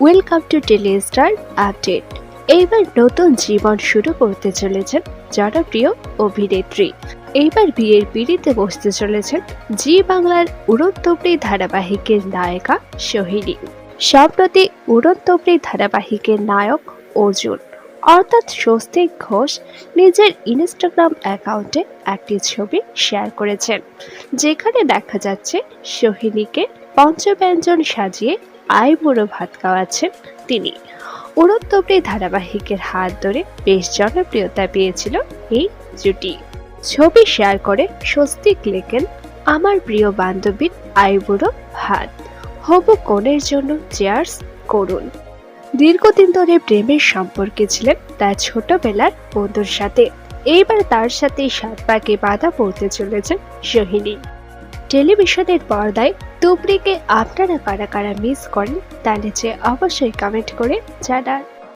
Welcome to Telestar update এইবার নতুন জীবন শুরু করতে চলেছেন জনপ্রিয় অভিনেত্রী। এইবার বিয়ের পিড়িতে বসতে চলেছেন জি বাংলার উড়ন্তপ্রী ধারাবাহিকের নায়িকা সোহিনী। সম্প্রতি উড়ন্তপ্রী ধারাবাহিকের নায়ক অর্জুন। অর্থাৎ স্বস্তিক ঘোষ নিজের ইনস্টাগ্রাম অ্যাকাউন্টে একটি ছবি শেয়ার করেছেন। যেখানে দেখা যাচ্ছে সোহিনীকে পঞ্চব্যঞ্জন সাজিয়ে আইবুড়ো ভাত খাওয়াচ্ছেন তিনি। উড়ন্তপ্রী ধারাবাহিকের হাত ধরে বেশ জনপ্রিয়তা পেয়েছিল এই জুটি। ছবি শেয়ার করে স্বস্তিক লেখেন, আমার প্রিয় বান্ধবীর আইবুড়ো ভাত, হবু কনের জন্য চেয়ার্স করুন। দীর্ঘদিন ধরে প্রেমের সম্পর্কে ছিলেন তার ছোটবেলার বন্ধুর সাথে। এইবার তার সাথে সাত পাকে বাধা পড়তে চলেছেন সোহিনী। টেলিভিশনের পর্দায় তুবড়িকে আপনারা কারা কারা মিস করেন তা নিচে অবশ্যই কমেন্ট করে জানান।